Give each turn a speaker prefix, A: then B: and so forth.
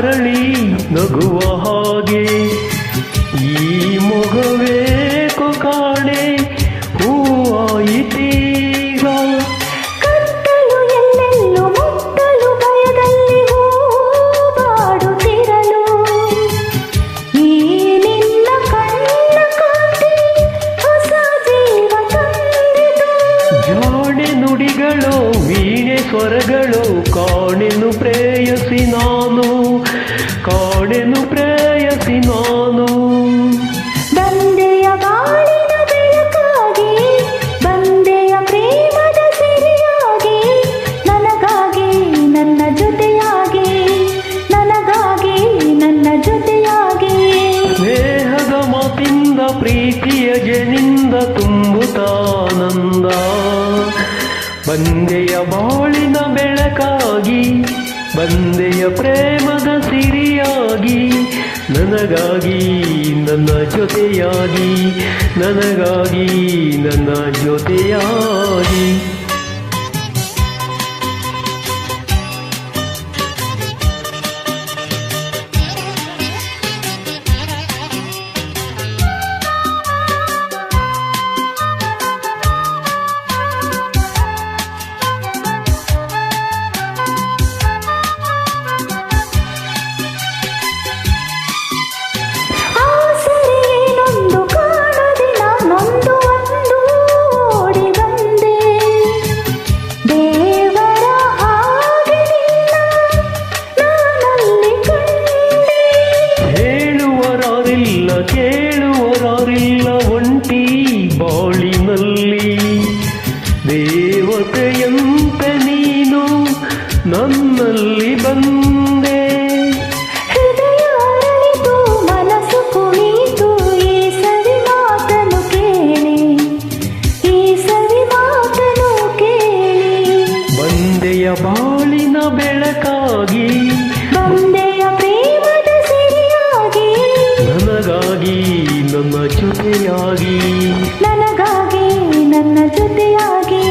A: ಅರಳಿ ನಗುವ ಹಾಗೆ ಈ ಮೊಗವೇಕೋ ಕಾಣೆ ಹೂವಾಯಿತೀಗ
B: ಕತ್ತಲು ಎಲ್ಲೆಲ್ಲೂ ಭಯದಲ್ಲಿ ಹೂವಾಡುತ್ತಿರಲು ಈ ನಿನ್ನ ಕಣ್ಣ ಕಾಂತಿ ಹೊಸ ಜೀವ ತಂದಿತು
A: ಜಾಣೆ ನುಡಿಗಳು ವೀಣೆ ಸ್ವರಗಳು ಕಾಣೆನು ಪ್ರೇಯಸಿ ನಾನು. ಕಾಣೆನು ಪ್ರೇಯಸಿ ನಾನು.
B: ಬಂದೆಯ ಬಾಳಿನ ಬೆಳಕಾಗಿ ಬಂದೆಯ ಪ್ರೇಮದ ಸಿರಿಯಾಗಿ ನನಗಾಗಿ ನನ್ನ ಜೊತೆಯಾಗಿ ನನಗಾಗಿ ನನ್ನ ಜೊತೆಯಾಗಿ.
A: ಸ್ನೇಹದ ಮಾತಿಂದ ಪ್ರೀತಿಯ ಜನಿಂದ ತುಂಬುತ್ತಾನಂದ ಬಂದೆಯ ಬಾಳಿನ ಬೆಳಕಾಗಿ ಬಂದೆಯ ಪ್ರೇಮದ ಸಿರಿಯಾಗಿ ನನಗಾಗಿ ನನ್ನ ಜೊತೆಯಾಗಿ ನನಗಾಗಿ ನನ್ನ ಜೊತೆಯಾಗಿ. ನನ್ನಲ್ಲಿ ಬಂದೆ.
B: ಮನಸ್ಸು ಕುಣಿತು ಈ ಸವಿ ಮಾತನು ಕೇಳಿ ಈ ಸರಿ ಮಾತನು ಕೇಳಿ.
A: ಬಂದೆಯ ಬಾಳಿನ ಬೆಳಕಾಗಿ
B: ಬಂದೆಯ ಪ್ರೇಮದ ಸಿರಿಯಾಗಿ
A: ನನಗಾಗಿ ನನ್ನ ಜೊತೆಯಾಗಿ.
B: ನನಗಾಗಿ ನನ್ನ ಜೊತೆಯಾಗಿ.